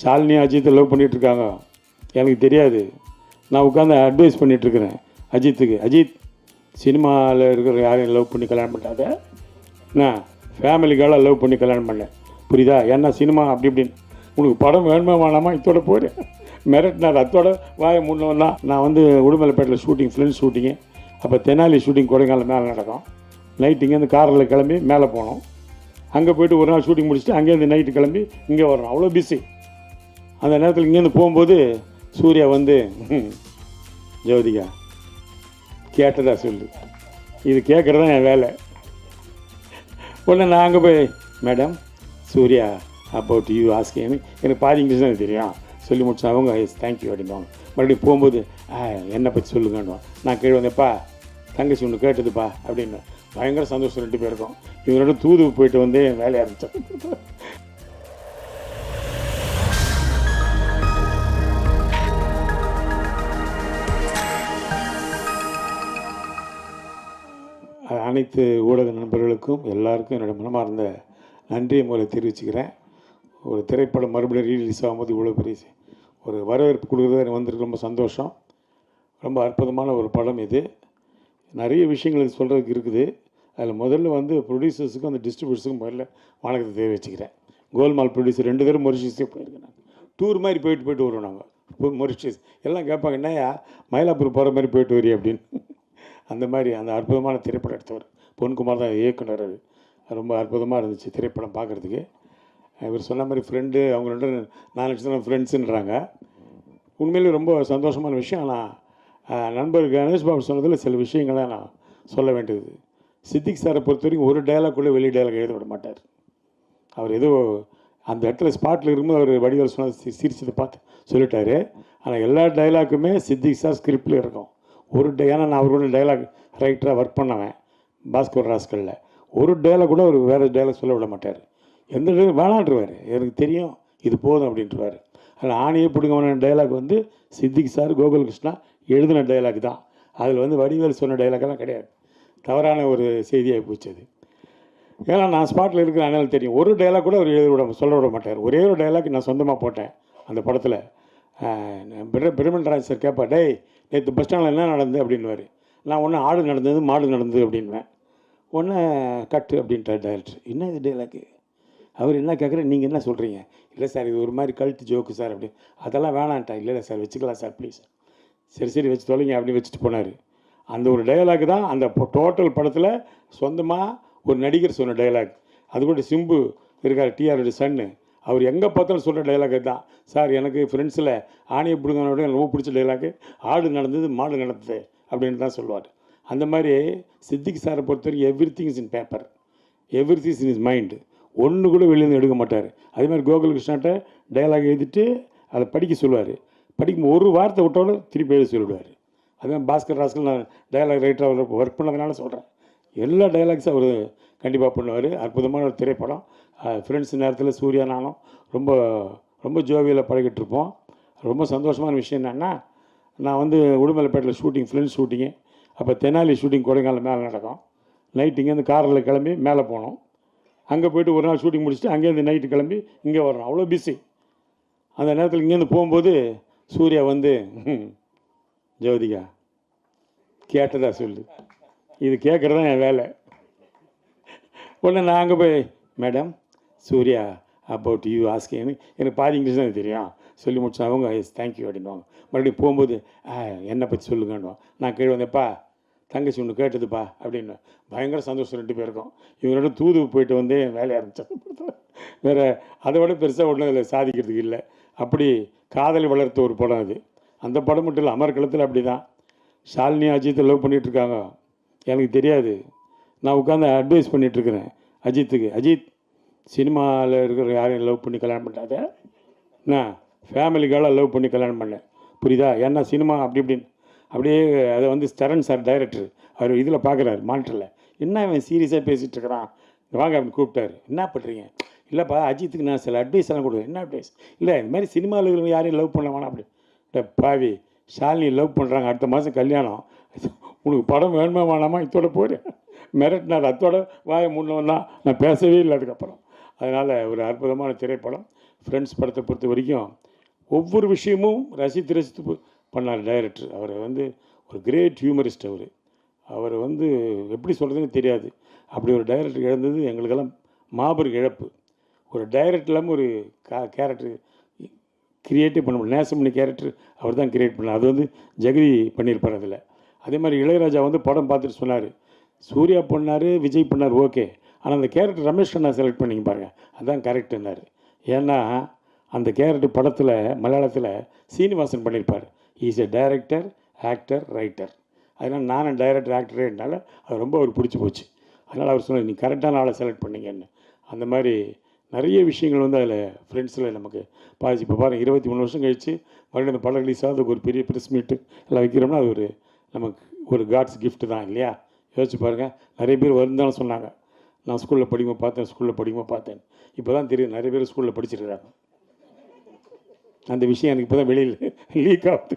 ஷாலினி அஜித்தை லவ் பண்ணிகிட்ருக்காங்க எனக்கு தெரியாது. நான் உட்காந்து அட்வைஸ் பண்ணிகிட்ருக்கிறேன் அஜித்துக்கு. அஜித் சினிமாவில் இருக்கிற யாரையும் லவ் பண்ணி கல்யாணம் பண்ணாத. நான் ஃபேமிலிக்காக லவ் பண்ணி கல்யாணம் பண்ணேன் புரியுதா? ஏன்னா சினிமா அப்படி இப்படின்னு. உனக்கு படம் வேணுமா வேணாமா? இதோட போயிடு மிரட்டினார். அத்தோட வாய முன்னவன் நான் வந்து உடுமலைப்பேட்டில் ஷூட்டிங் ஃப்ரெண்ட்ஸ் ஷூட்டிங்கு அப்போ தெனாலி ஷூட்டிங் கொடைக்கானல் மேலே நடக்கும். நைட் இங்கேருந்து காரில் கிளம்பி மேலே போனோம் அங்கே போயிட்டு ஒரு நாள் ஷூட்டிங் முடிச்சுட்டு அங்கேருந்து நைட்டு கிளம்பி இங்கே வரணும். அவ்வளோ பிஸி அந்த நேரத்தில் இங்கேருந்து போகும்போது சூர்யா வந்து ஜோதிகா கேட்டதா சொல்லு. இது கேட்குறது தான் என் வேலை. உடனே நான் அங்கே போய் madam Surya about you ask எனக்கு பாதி இங்கிலீஷ் தான் எனக்கு தெரியும். சொல்லி முடிச்சா அவங்க எஸ் தேங்க்யூ அப்படின்வாங்க மறுபடியும் போகும்போது "ஆ, என்னை பற்றி சொல்லுங்கன்னு நான் கீழே வந்தேப்பா தங்கச்சி ஒன்று கேட்டதுப்பா அப்படின்னு. பயங்கர சந்தோஷம் ரெண்டு பேருக்கும். இவங்களோட தூது போயிட்டு வந்து என் வேலையை ஆரம்பித்தேன் அனைத்து ஊடக நண்பர்களுக்கும் எல்லாருக்கும் என்னோடய மனமார்ந்த நன்றியை முதல்ல தெரிவிச்சுக்கிறேன். ஒரு திரைப்படம் மறுபடியும் ரீலீஸ் ஆகும்போது இவ்வளோ பெரிய ஒரு வரவேற்பு கொடுக்குறது எனக்கு வந்திருக்கு ரொம்ப சந்தோஷம். ரொம்ப அற்புதமான ஒரு படம் இது. நிறைய விஷயங்கள் இது சொல்கிறதுக்கு இருக்குது. அதில் முதல்ல வந்து ப்ரொடியூசர்ஸுக்கும் அந்த டிஸ்ட்ரிபியூட்டர்ஸுக்கும் முதல்ல வணக்கத்தை தெரிவிச்சுக்கிறேன். கோல்மால் ப்ரொடியூசர் ரெண்டு பேரும் மொரிஷியஸே போயிருக்கேன் நான். டூர் மாதிரி போயிட்டு போயிட்டு வருவோம் நாங்கள் மொரிஷியஸ் எல்லாம் கேட்பாங்க என்னையா மயிலாப்பூர் போகிற மாதிரி போயிட்டு வரி அப்படின்னு. அந்த மாதிரி அந்த அற்புதமான திரைப்படம் எடுத்தவர். பொன்குமார் தான் இயக்குனர் அது ரொம்ப அற்புதமாக இருந்துச்சு திரைப்படம் பார்க்குறதுக்கு. இவர் சொன்ன மாதிரி ஃப்ரெண்டு அவங்க ரெண்டு நான் தான் ஃப்ரெண்ட்ஸுன்றாங்க உண்மையிலே ரொம்ப சந்தோஷமான விஷயம். ஆனால் நண்பர் கணேஷ் பாபு சொன்னதில் சில விஷயங்களை நான் சொல்ல வேண்டியது. சித்திக் சாரை பொறுத்த வரைக்கும் ஒரு டயலாக் கூட வெளி டைலாக் எழுத விட மாட்டார். அவர் ஏதோ அந்த இடத்துல ஸ்பாட்டில் இருக்கும்போது அவர் வடிவேல் சொன்னது சிரிச்சதை பார்த்து சொல்லிட்டாரு. ஆனால் எல்லா டைலாக்குமே சித்திக் சார் ஸ்கிரிப்டில் இருக்கும். ஒரு டே ஏன்னா நான் அவரோட டைலாக் ரைட்டராக ஒர்க் பண்ணவேன் பாஸ்கர் ராஸ்கலில். ஒரு டைலாக் கூட அவர் வேறு டைலாக் சொல்ல விட மாட்டார். எந்த டைலாக் வேணான்றவார் எனக்கு தெரியும் இது போதும் அப்படின்றவார். அதில் ஆணையே பிடுங்கவன டைலாக் வந்து சித்திக் சார் கோகுல் கிருஷ்ணா எழுதின டைலாக் தான். அதில் வந்து வடிவேல் சொன்ன டைலாக்கெல்லாம் கிடையாது. தவறான ஒரு செய்தியாகி போச்சு அது ஏன்னா நான் ஸ்பாட்டில் இருக்கிற அண்ணல் தெரியும். ஒரு டைலாக் கூட அவர் எழுத விட சொல்ல விட மாட்டார். ஒரே ஒரு டைலாக் நான் சொந்தமாக போட்டேன் அந்த படத்தில். பிரமன்ராஜ் சார் கேட்பா டேய் நேற்று பஸ் ஸ்டாண்டில் என்ன நடந்தது? அப்படின்வார் நான் ஒன்று ஆடு நடந்தது மாடு நடந்தது அப்படின்வேன் ஒன்று கட்டு அப்படின்ட்டார் டைரக்டர் என்ன இது டைலாக்கு அவர் என்ன கேட்குற நீங்கள் என்ன சொல்கிறீங்க இல்லை சார் இது ஒரு மாதிரி கழுத்து ஜோக்கு சார் அப்படி. அதெல்லாம் வேணான்ட்டா. இல்லை இல்லை சார் வச்சுக்கலாம் சார் ப்ளீஸ் சரி சரி வச்சு தொலைங்க அப்படின்னு வச்சுட்டு போனார். அந்த ஒரு டயலாக் தான் அந்த டோட்டல் படத்தில் சொந்தமாக ஒரு நடிகர் சொன்ன டயலாக் அது கூட சிம்பு இருக்கார் டிஆரோட சன்னு. அவர் எங்கே பார்த்தாலும் சொல்கிற டைலாக் தான். சார் எனக்கு ஃப்ரெண்ட்ஸில் ஆணையை பிடுங்கனோட எனக்கு ரொம்ப பிடிச்ச டைலாக்கு ஆடு நடந்தது மாடு நடந்தது அப்படின்னு தான் சொல்லுவார். அந்த மாதிரி சித்திக் சாரை பொறுத்தவரைக்கும் everything is in paper every things in is mind ஒன்று கூட வெளியிலேருந்து எடுக்க மாட்டார். அதே மாதிரி கோகுல் டைலாக் டயலாக் எழுதிட்டு அதை படிக்க சொல்லுவார். படிக்கும் ஒரு வார்த்தை விட்டோட திருப்பி சொல்லிவிடுவார் சொல்லிடுவார். மாதிரி பாஸ்கர் ராஸ்கல் நான் டயலாக் ரைட்டராக ஒர்க் பண்ணதுனால சொல்கிறேன் எல்லா டைலாக்ஸும் அவர் கண்டிப்பாக பண்ணுவார். அற்புதமான ஒரு திரைப்படம். ஃப்ரெண்ட்ஸ் நேரத்தில் சூர்யா நானும் ரொம்ப ரொம்ப ஜோவியில் பழகிட்டு இருப்போம். ரொம்ப சந்தோஷமான விஷயம் என்னென்னா நான் வந்து உடுமலைப்பேட்டில் ஷூட்டிங் ஃப்ரெண்ட்ஸ் ஷூட்டிங்கு அப்போ தெனாலி ஷூட்டிங் கொடைக்கானல் மேலே நடக்கும். நைட் இங்கேருந்து காரில் கிளம்பி மேலே போனோம் அங்கே போயிட்டு ஒரு நாள் ஷூட்டிங் முடிச்சுட்டு அங்கேருந்து நைட்டு கிளம்பி இங்கே வரணும். அவ்வளோ பிஸி அந்த நேரத்தில் இங்கேருந்து போகும்போது சூர்யா வந்து ஜோதிகா கேட்டதா சொல்லு. இது கேட்குறது தான் என் வேலை. உடனே நான் அங்கே போய் madam Surya about you asking எனக்கு பாதி இங்கிலீஷ் தான் எனக்கு தெரியும். சொல்லி முடிச்சா அவங்க எஸ் தேங்க்யூ அப்படின்வாங்க மறுபடியும் போகும்போது "ஆ, என்னை பற்றி சொல்லுங்கன்னுவான். நான் கீழே வந்தேப்பா தங்கச்சி ஒன்று கேட்டதுப்பா அப்படின்னு. பயங்கர சந்தோஷம் ரெண்டு பேருக்கும். இவங்களோட தூது போயிட்டு வந்து என் வேலையை ஆரம்பித்தேன் வேறு அதை விட பெருசாக ஒன்றும் அதில் சாதிக்கிறதுக்கு இல்லை. அப்படி காதலை வளர்த்த ஒரு படம் அது. அந்த படம் மட்டும் இல்லை அமர்களத்தில் அப்படி தான் ஷாலினி அஜித்தை லவ் பண்ணிகிட்ருக்காங்க எனக்கு தெரியாது. நான் உட்காந்து அட்வைஸ் பண்ணிகிட்ருக்கிறேன் அஜித்துக்கு அஜித் சினிமாவில் இருக்கிற யாரையும் லவ் பண்ணி கல்யாணம் பண்ணாத. நான் ஃபேமிலிக்காக லவ் பண்ணி கல்யாணம் பண்ணேன் புரியுதா? ஏன்னா சினிமா அப்படி இப்படின்னு. அப்படியே அதை வந்து ஸ்டரன் சார் டைரக்டர் அவர் இதில் பார்க்குறாரு மானிட்டரில் என்ன இவன் சீரியஸாக பேசிகிட்டு இருக்கிறான்? வாங்க அப்படின்னு கூப்பிட்டாரு. என்ன பண்ணுறீங்க இல்லைப்பா அஜித்துக்கு நான் சில அட்வைஸ் எல்லாம் கொடுக்குறேன். என்ன அட்வைஸ் இல்லை இந்த மாதிரி சினிமாவில் இருக்கிறவங்க யாரையும் லவ் பண்ண வேணாம் அப்படி. பாவி ஷாலினி லவ் பண்ணுறாங்க அடுத்த மாதம் கல்யாணம். உனக்கு படம் வேணுமா வேணாமா? இதோட போயிடு மிரட்டினார். அத்தோட வாய முன்னவன் தான். நான் பேசவே இல்லை அதுக்கப்புறம். அதனால் ஒரு அற்புதமான திரைப்படம். ஃப்ரெண்ட்ஸ் படத்தை பொறுத்த வரைக்கும் ஒவ்வொரு விஷயமும் ரசித்து ரசித்து பண்ணார் டைரக்டர் அவர் வந்து ஒரு கிரேட் ஹியூமரிஸ்ட் அவர். அவர் வந்து எப்படி சொல்கிறதுன்னு தெரியாது. அப்படி ஒரு டைரக்டர் இழந்தது எங்களுக்கெல்லாம் மாபெரும் இழப்பு. ஒரு டைரக்டர் இல்லாமல் ஒரு கா கேரக்டர் கிரியேட்டே பண்ண முடியும் நேசமணி கேரக்டர் அவர் தான் கிரியேட் பண்ணார் அது வந்து ஜெகதி பண்ணியிருப்பார் அதில். அதே மாதிரி இளையராஜா வந்து படம் பார்த்துட்டு சொன்னார். சூர்யா பண்ணார் விஜய் பண்ணார் ஓகே. ஆனால் அந்த கேரக்டர் ரமேஷ் கண்ணா செலக்ட் பண்ணிங்க பாருங்கள் அதான் கரெக்டுன்னாரு ஏன்னா அந்த கேரக்டர் படத்தில் மலையாளத்தில் சீனிவாசன் பண்ணியிருப்பார் is a director actor writer அதனால் நானும் டைரக்டர் ஆக்டரேனால அது ரொம்ப அவர் பிடிச்சி போச்சு. அதனால் அவர் சொன்னார் நீ கரெக்டான ஆளை செலக்ட் பண்ணிங்கன்னு. அந்த மாதிரி நிறைய விஷயங்கள் வந்து அதில் ஃப்ரெண்ட்ஸில் நமக்கு பாதிச்சு. இப்போ பாருங்கள் இருபத்தி மூணு வருஷம் கழித்து மறுபடியும் அந்த படம் ரிலீஸ் ஆகுது ஒரு பெரிய ப்ரெஸ் மீட்டு எல்லாம் வைக்கிறோம்னா அது ஒரு நமக்கு ஒரு காட்ஸ் கிஃப்ட்டு தான் இல்லையா? யோசிச்சு பாருங்கள் நிறைய பேர் வருந்தாலும் சொன்னாங்க. நான் ஸ்கூலில் படிக்கும்போது பார்த்தேன் ஸ்கூலில் படிக்கும்போது பார்த்தேன். இப்போ தான் தெரியும் நிறைய பேர் ஸ்கூலில் படிச்சிருக்கிறாங்க. அந்த விஷயம் எனக்கு இப்போ தான் வெளியில் லீக் ஆகுது.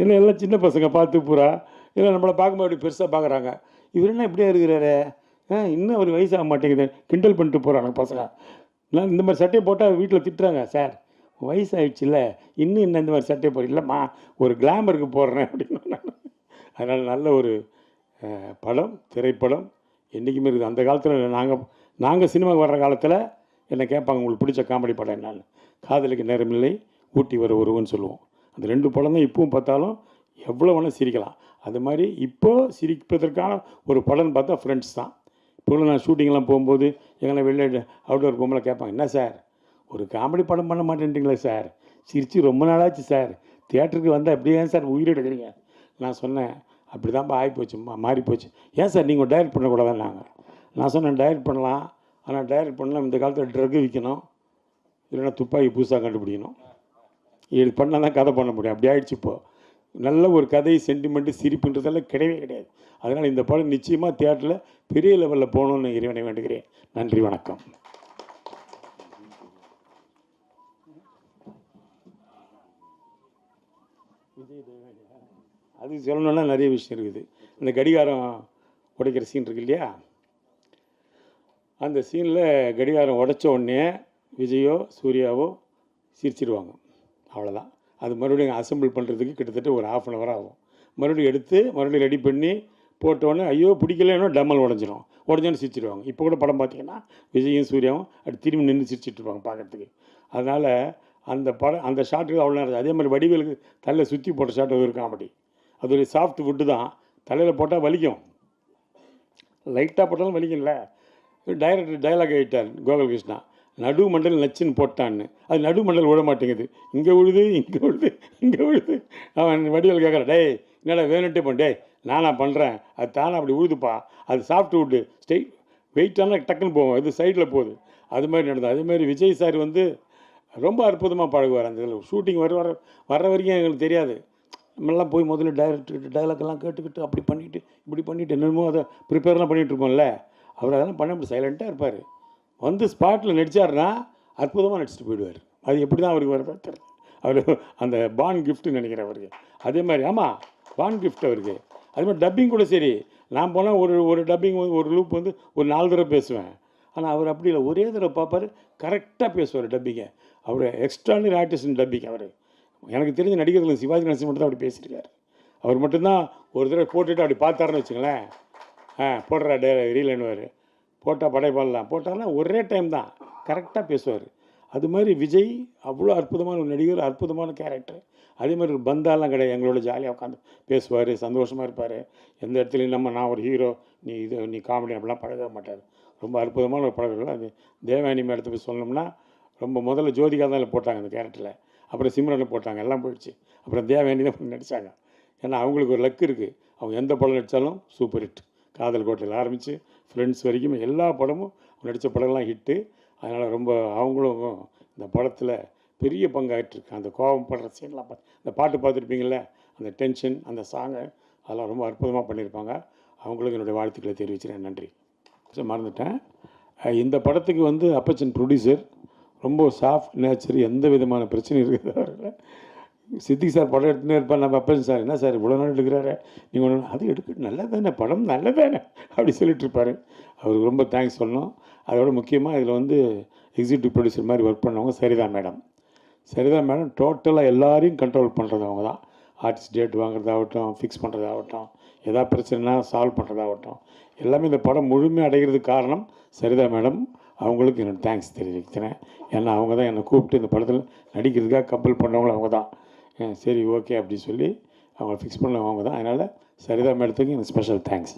ஏன்னா எல்லாம் சின்ன பசங்க பார்த்து பூரா இல்லை நம்மளை பார்க்கும்போது அப்படி பெருசாக பார்க்குறாங்க. இவர் என்ன இப்படியா இருக்கிறாரு? ஆ இன்னும் அவர் வயசாக மாட்டேங்குது. கிண்டல் பண்ணிட்டு போகிறாங்க பசங்க. நான் இந்த மாதிரி சட்டையை போட்டால் வீட்டில் திட்டுறாங்க சார் வயசாகிடுச்சுல்ல இன்னும் இன்னும் இந்த மாதிரி சட்டையை போட இல்லைம்மா ஒரு கிளாமருக்கு போடுறேன் அப்படின்னு நான் அதனால் நல்ல ஒரு படம் திரைப்படம் என்றைக்குமே இருக்குது. அந்த காலத்தில் நாங்கள் நாங்கள் சினிமாவுக்கு வர்ற காலத்தில் என்னை கேட்பாங்க உங்களுக்கு பிடிச்ச காமெடி படம் என்னன்னு? காதலுக்கு நேரமில்லை ஊட்டி வர ஒருவன் சொல்லுவோம். அந்த ரெண்டு படம் தான் இப்பவும் பார்த்தாலும் எவ்வளோ வேணால் சிரிக்கலாம். அது மாதிரி இப்போது சிரிப்பதற்கான ஒரு படம்னு பார்த்தா ஃப்ரெண்ட்ஸ் தான். இப்போ நான் ஷூட்டிங்லாம் போகும்போது எங்களை வெளியே அவுட்டோர் போகும்போது கேட்பாங்க என்ன சார்? ஒரு காமெடி படம் பண்ண மாட்டேன்றீங்களே சார்? சிரிச்சு ரொம்ப நாளாச்சு சார். தியேட்டருக்கு வந்தால் அப்படியே தான் சார் உயிர் நான் சொன்னேன் அப்படி தான்ப்பா ஆகிப்போச்சு மாறி போச்சு ஏன் சார் நீங்கள் டைரக்ட் பண்ணக்கூடாதான் நாங்கள் நான் சொன்னேன் டைரக்ட் பண்ணலாம். ஆனால் டைரக்ட் பண்ணலாம் இந்த காலத்தில் ட்ரக் விற்கணும் இல்லைன்னா துப்பாக்கி புதுசாக கண்டுபிடிக்கணும். இது பண்ணால் தான் கதை பண்ண முடியும். அப்படி ஆயிடுச்சு இப்போது நல்ல ஒரு கதை சென்டிமெண்ட்டு சிரிப்புன்றதெல்லாம் கிடையவே கிடையாது. அதனால் இந்த படம் நிச்சயமாக தியேட்டரில் பெரிய லெவலில் போகணும்னு இறைவனை வேண்டுகிறேன். நன்றி வணக்கம். அது சொல்லணும்னா நிறைய விஷயம் இருக்குது. இந்த கடிகாரம் உடைக்கிற சீன் இருக்கு இல்லையா? அந்த சீனில் கடிகாரம் உடைச்ச உடனே விஜயோ சூர்யாவோ சிரிச்சிடுவாங்க அவ்வளோதான் அது மறுபடியும் அசம்பிள் பண்ணுறதுக்கு கிட்டத்தட்ட ஒரு ஆஃப் அன் ஹவர் ஆகும். மறுபடியும் எடுத்து மறுபடியும் ரெடி பண்ணி போட்டோன்னே ஐயோ பிடிக்கலன்னா டம்மல் உடஞ்சிரும். உடஞ்சோன்னு சிரிச்சிடுவாங்க இப்போ கூட படம் பார்த்தீங்கன்னா விஜயும் சூர்யாவும் அப்படி திரும்பி நின்று சிரிச்சிட்டு இருப்பாங்க அதனால் அந்த படம் அந்த ஷாட்டுக்கு அவ்வளோ நேரம் அதே மாதிரி வடிவேலுக்கு தள்ள சுற்றி போட்ட ஷாட் ஒரு காமெடி. அது ஒரு சாஃப்ட் ஃபுட்டு தான். தலையில் போட்டால் வலிக்கும். லைட்டாக போட்டாலும் வலிக்கும்ல. டைரக்டர் டயலாக் ஆகிட்டார் கோகுல்கிருஷ்ணா. நடு மண்டல் நச்சுன்னு போட்டான்னு. அது நடு மண்டல் விட மாட்டேங்குது. இங்கே விழுது இங்கே விழுது இங்கே விழுது. அவன் வடிவல் கேட்குறான் டேய் என்னடா வேணுன்ட்டே பண்ண டேய் நானா பண்ணுறேன் அது தானே அப்படி உழுதுப்பா. அது சாஃப்ட் வுட்டு ஸ்டெய் வெயிட்டான டக்குன்னு போவோம் இது சைடில் போகுது. அது மாதிரி நடந்தது. அதுமாதிரி விஜய் சார் வந்து ரொம்ப அற்புதமாக பழகுவார் அந்த இதில். ஷூட்டிங் வர வர வர்ற வரைக்கும் எங்களுக்கு தெரியாது. நம்மளாம் போய் முதல்ல டைரக்டர் டைலாக்லாம் கேட்டுக்கிட்டு அப்படி பண்ணிட்டு இப்படி பண்ணிட்டு என்னமோ அதை ப்ரிப்பேர்லாம் பண்ணிகிட்டு அவர் அதெல்லாம் பண்ண முடியும் சைலண்ட்டாக இருப்பார். வந்து ஸ்பாட்டில் நடிச்சாருன்னா அற்புதமாக நடிச்சிட்டு போயிடுவார். அது எப்படி தான் அவருக்கு வர தெரியல அவர் அந்த பான் கிஃப்ட்டுன்னு நினைக்கிறேன் அவருக்கு. அதே மாதிரி ஆமாம் பான் கிஃப்ட் அவருக்கு. அதே மாதிரி டப்பிங் கூட சரி. நான் போனால் ஒரு ஒரு டப்பிங் வந்து ஒரு லூப் வந்து ஒரு நாலு தடவை பேசுவேன். ஆனால் அவர் அப்படி இல்லை. ஒரே தடவை பார்ப்பார் கரெக்டாக பேசுவார் டப்பிங்கை அவர் எக்ஸ்ட்ரானரி ஆர்டிஸ்ட் டப்பிங் அவர். எனக்கு தெரிஞ்ச நடிகர்கள் சிவாஜி நரசிம்மன் மட்டும் தான் அப்படி பேசியிருக்காரு. அவர் மட்டும்தான் ஒரு தடவை போட்டுட்டு அப்படி பார்த்தாருன்னு வச்சுங்களேன் ஆ போடுறா டே ரீலன்னுவார் போட்டால் படைப்பாடலாம் போட்டாலாம் ஒரே டைம் தான். கரெக்டாக பேசுவார். அது மாதிரி விஜய் அவ்வளோ அற்புதமான ஒரு நடிகர் அற்புதமான கேரக்டர் அதே மாதிரி ஒரு பந்தாலாம் கிடையாது. எங்களோட ஜாலியாக உட்காந்து பேசுவார் சந்தோஷமாக இருப்பார். எந்த இடத்துலையும் நம்ம நான் ஒரு ஹீரோ நீ இது நீ காமெடி அப்படிலாம் பழக மாட்டார். ரொம்ப அற்புதமான ஒரு பழக்கம் அது தேவானி மேடத்தை போய் சொல்லணும்னா ரொம்ப முதல்ல ஜோதிகா தான் போட்டாங்க அந்த கேரக்டரில் அப்புறம் சிம்ரனில் போட்டாங்க எல்லாம் போயிடுச்சு. அப்புறம் தேவயானி தான் நடித்தாங்க ஏன்னா அவங்களுக்கு ஒரு லக் இருக்குது அவங்க எந்த படம் நடித்தாலும் சூப்பர் ஹிட். காதல் கோட்டையில் ஆரம்பித்து ஃப்ரெண்ட்ஸ் வரைக்கும் எல்லா படமும் நடித்த படம்லாம் ஹிட்டு. அதனால் ரொம்ப அவங்களும் இந்த படத்தில் பெரிய பங்காயிட்டிருக்கு அந்த கோபம் படுற சீன்லாம் பார்த்து இந்த பாட்டு பார்த்துருப்பீங்கள அந்த டென்ஷன் அந்த சாங்கை அதெல்லாம் ரொம்ப அற்புதமாக பண்ணியிருப்பாங்க. அவங்களுக்கு என்னுடைய வாழ்த்துக்களை தெரிவிக்கிறேன் நன்றி. மறந்துட்டேன். இந்த படத்துக்கு வந்து அப்பச்சன் ப்ரொடியூசர் ரொம்ப சாஃப்ட் நேச்சர் எந்த விதமான பிரச்சனையும் இருக்குது. அவரில் சித்திக் சார் படம் எடுத்துனே இருப்பார் நம்ம அப்பன் சார். என்ன சார் இவ்வளோ நாள் எடுக்கிறாரு? நீங்கள் ஒன்று அது எடுக்க நல்லதானே படம் நல்லதானே? அப்படி சொல்லிட்டு இருப்பார். அவருக்கு ரொம்ப தேங்க்ஸ் சொல்லணும். அதோட முக்கியமாக இதில் வந்து எக்ஸிக்யூட்டிவ் ப்ரொடியூசர் மாதிரி ஒர்க் பண்ணவங்க சரிதா மேடம் சரிதா மேடம் டோட்டலாக எல்லாரையும் கண்ட்ரோல் பண்ணுறது அவங்க தான். ஆர்டிஸ்ட் டேட் வாங்குறதாகட்டும் ஃபிக்ஸ் பண்ணுறதாகட்டும் எதா பிரச்சனைனா சால்வ் பண்ணுறதாகட்டும் எல்லாமே இந்த படம் முழுமையாக அடைகிறதுக்கு காரணம் சரிதா மேடம் அவங்களுக்கு என்னோடய தேங்க்ஸ் தெரிவிக்கிறேன். ஏன்னா அவங்க தான் என்னை கூப்பிட்டு இந்த படத்தில் நடிக்கிறதுக்காக கம்பல் பண்ணவங்களும் அவங்க தான். சரி ஓகே அப்படின்னு சொல்லி அவங்க ஃபிக்ஸ் பண்ணவங்க அவங்க தான். அதனால் சரிதா மேடத்துக்கு எனக்கு ஸ்பெஷல் தேங்க்ஸ்